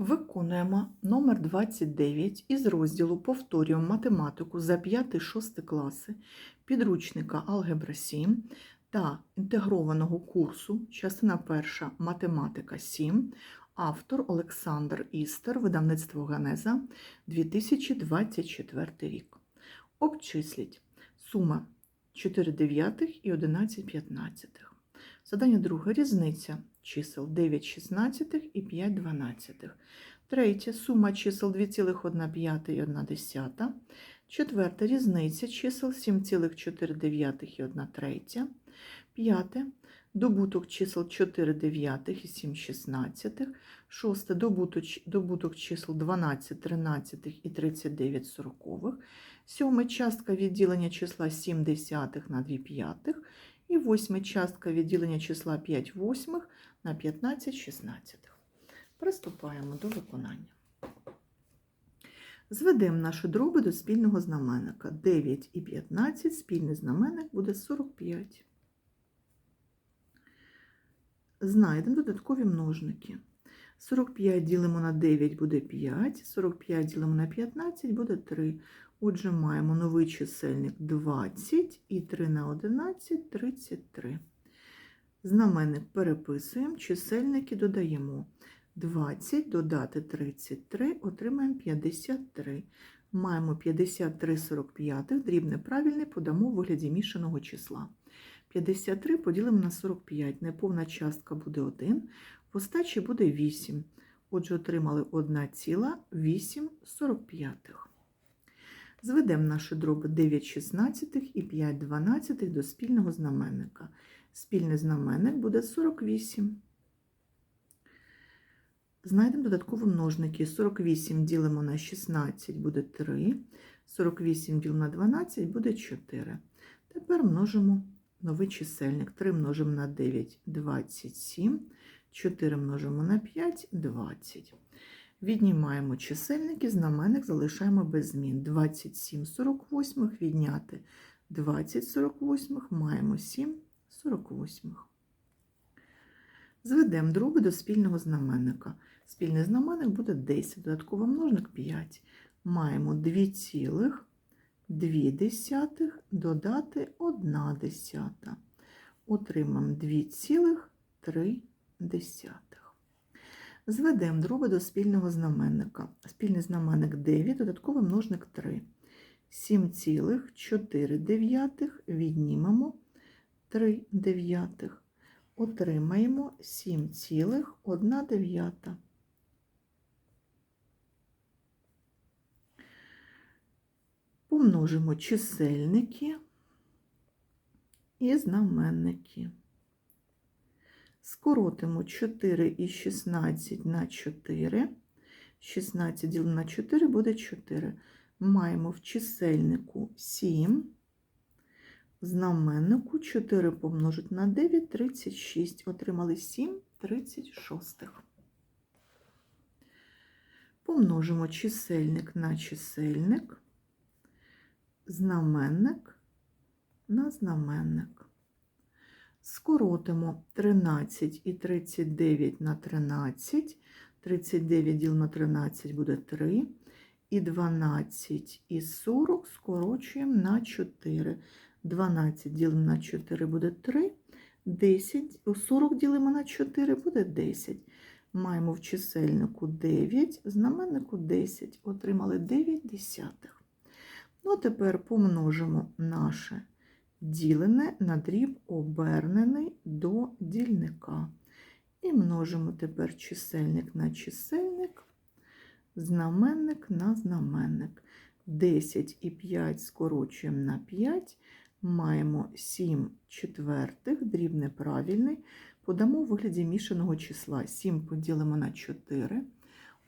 Виконуємо номер 29 із розділу Повторюємо математику за 5-6 класи підручника Алгебра 7 та інтегрованого курсу, частина 1 Математика 7, автор Олександр Істер, видавництво Ганеза, 2024 рік. Обчисліть. Сума 4 дев'ятих і 11 п'ятнадцятих. Задання друге. Різниця чисел 9 шістнадцятих і 5 дванадцятих. Третє сума чисел 2,1 і 1 десята. Четверте різниця чисел 7,4 і 1 третя. П'яте добуток чисел 4 дев'ятих і 7 шістнадцятих. Шосте добуток, чисел 12 тринадцятих і 39 сорокових. Сьоме частка відділення числа 7 десятих на 2 п'ятих. І восьме частка відділення числа 5 восьмих на 15 шістнадцятих. Приступаємо до виконання. Зведемо наші дроби до спільного знаменника. 9 і 15, спільний знаменник буде 45. Знайдемо додаткові множники. 45 ділимо на 9 буде 5, 45 ділимо на 15 буде 3. Отже, маємо новий чисельник 20 і 3 на 11 – 33. Знаменник переписуємо, чисельники додаємо. 20 додати 33, отримаємо 53. Маємо 53 45, дрібне правильне подамо в вигляді мішаного числа. 53 поділимо на 45, неповна частка буде 1, в остачі буде 8. Отже, отримали 1,845. Зведемо наші дроби 9 шістнадцятих і 5 дванадцятих до спільного знаменника. Спільний знаменник буде 48. Знайдемо додаткові множники. 48 ділимо на 16 буде 3. 48 ділимо на 12 буде 4. Тепер множимо новий чисельник. 3 множимо на 9 27. 4 множимо на 5 20. Віднімаємо чисельники, знаменник залишаємо без змін. 27 48 відняти 20 48 маємо 7 48. Зведемо дроби до спільного знаменника. Спільний знаменник буде 10, додатковий множник 5. Маємо 2,2 додати 1 десята. Отримаємо 2,3. Зведемо дроби до спільного знаменника. Спільний знаменник 9, додатковий множник 3. 7,4 віднімемо 3 дев'ятих. Отримаємо 7,1. Помножимо чисельники і знаменники. Скоротимо 4 і 16 на 4. 16 ділимо на 4 буде 4. Маємо в чисельнику 7. В знаменнику 4 помножити на 9 36. Отримали 7 36. Помножимо чисельник на чисельник, знаменник на знаменник. Скоротимо 13 і 39 на 13. 39 діл на 13 буде 3. І 12 і 40 скорочуємо на 4. 12 ділимо на 4 буде 3. 10, 40 ділимо на 4 буде 10. Маємо в чисельнику 9, в знаменнику 10. Отримали 9 десятих. Ну, а тепер помножимо наше ділене на дріб обернений до дільника. І множимо тепер чисельник на чисельник, знаменник на знаменник. 10 і 5 скорочуємо на 5, маємо 7 четвертих, дріб неправильний, подамо в вигляді мішаного числа. 7 поділимо на 4,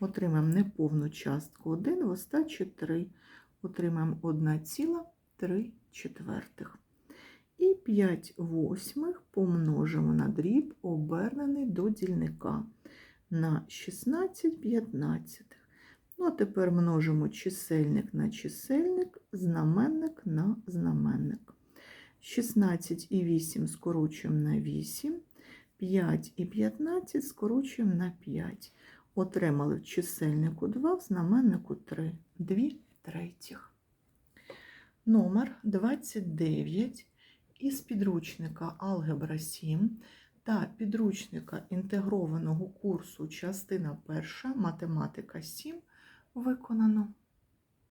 отримаємо неповну частку 1, в остачі 3, отримаємо 1,3 четвертих. І 5 восьмих помножимо на дріб, обернений до дільника на 16 п'ятнадцятих. Ну, а тепер множимо чисельник на чисельник, знаменник на знаменник. 16 і 8 скорочуємо на 8, 5 і 15 скорочуємо на 5. Отримали в чисельнику 2, в знаменнику 3. 2 третіх. Номер 29 із підручника Алгебра 7 та підручника інтегрованого курсу частина 1 Математика 7 виконано.